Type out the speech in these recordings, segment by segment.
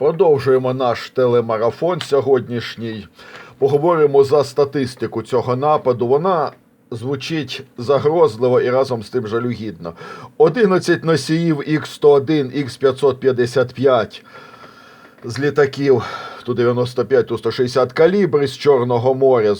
Продовжуємо наш телемарафон сьогоднішній. Поговоримо за статистику цього нападу. Вона звучить загрозливо і разом з тим жалюгідно. 11 носіїв Х-101, Х-555 з літаків Ту-95, Ту-160 калібри з Чорного моря,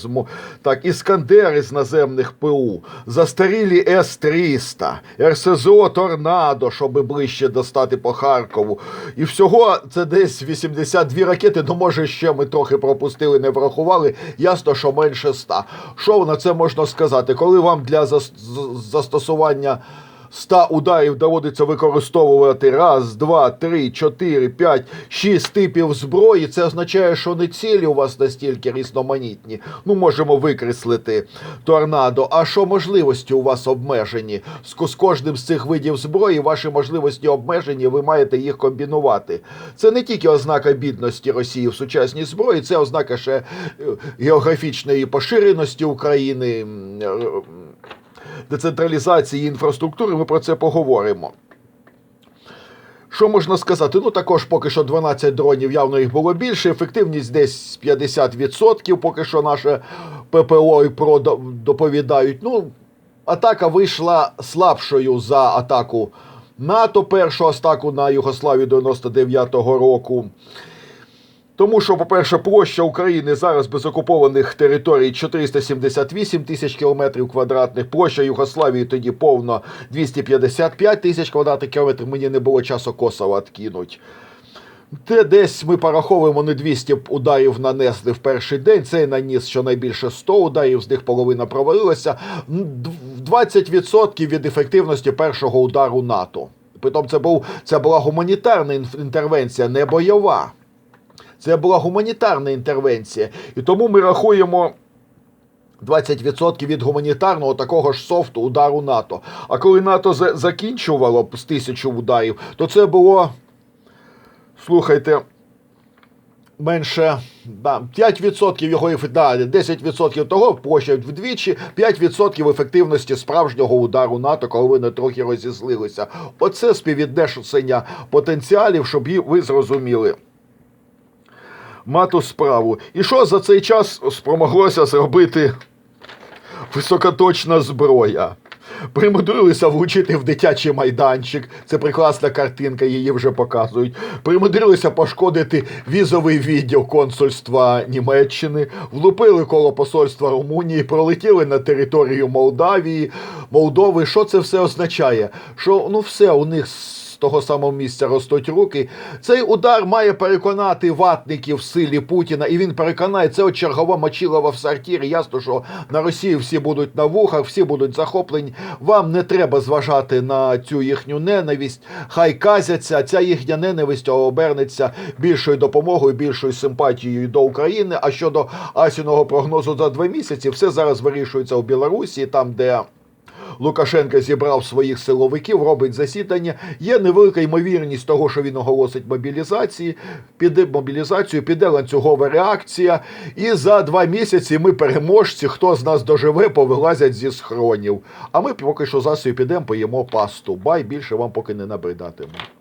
так, іскандери з наземних ПУ, застарілі С-300, РСЗО Торнадо, щоб ближче достати по Харкову. І всього це десь 82 ракети, ну може ще ми трохи пропустили, не врахували. Ясно, що менше 100. Що на це можна сказати? Коли вам для застосування 100 ударів доводиться використовувати раз, два, три, чотири, п'ять, шість типів зброї. Це означає, що не цілі у вас настільки різноманітні. Ну, можемо викреслити торнадо. А що можливості у вас обмежені? З кожним з цих видів зброї ваші можливості обмежені, ви маєте їх комбінувати. Це не тільки ознака бідності Росії в сучасній зброї, це ознака ще е, географічної поширеності України. Децентралізації інфраструктури, ми про це поговоримо. Що можна сказати? Ну також поки що 12 дронів, явно їх було більше. Ефективність десь 50%, поки що наше ППО і ПРО доповідають. Ну, атака вийшла слабшою за атаку НАТО, першу атаку на Югославію 99-го року. Тому що, по-перше, площа України зараз без окупованих територій 478 тисяч кілометрів квадратних. Площа Югославії тоді повно 255 тисяч квадратних кілометрів. Мені не було часу Косово откинуть. Те десь ми пораховуємо не 200 ударів нанесли в перший день. Цей наніс щонайбільше 100 ударів, з них половина провалилася. М, дв- 20% від ефективності першого удару НАТО. Притом це був це була гуманітарна інтервенція, не бойова. Це була гуманітарна інтервенція. І тому ми рахуємо 20% від гуманітарного такого ж софту удару НАТО. А коли НАТО за- закінчувало з тисячу ударів, то це було, слухайте, менше да, 5% його да, 10% того площа вдвічі, 5% ефективності справжнього удару НАТО, коли вони трохи розізлилися. Оце співвіднесення потенціалів, щоб ви зрозуміли мату справу. І що за цей час спромоглося зробити високоточна зброя? Примудрилися влучити в дитячий майданчик. Це прекрасна картинка, її вже показують. Примудрилися пошкодити візовий відділ консульства Німеччини, влупили коло посольства Румунії, пролетіли на територію Молдавії, Молдови. Що це все означає? Що ну все у них того самого місця ростуть руки. Цей удар має переконати ватників в силі Путіна, і він переконає це от чергова мочилова в сортирі. Ясно, що на Росії всі будуть на вухах, всі будуть захоплені. Вам не треба зважати на цю їхню ненависть. Хай казяться, ця їхня ненависть обернеться більшою допомогою, більшою симпатією до України. А щодо Асіного прогнозу за два місяці, все зараз вирішується у Білорусі, там де. Лукашенко зібрав своїх силовиків, робить засідання. Є невелика ймовірність того, що він оголосить мобілізації, піде мобілізацію, піде ланцюгова реакція. І за два місяці ми переможці, хто з нас доживе, повилазять зі схронів. А ми поки що засою підемо, поїмо пасту. Бай більше вам поки не набридатиме.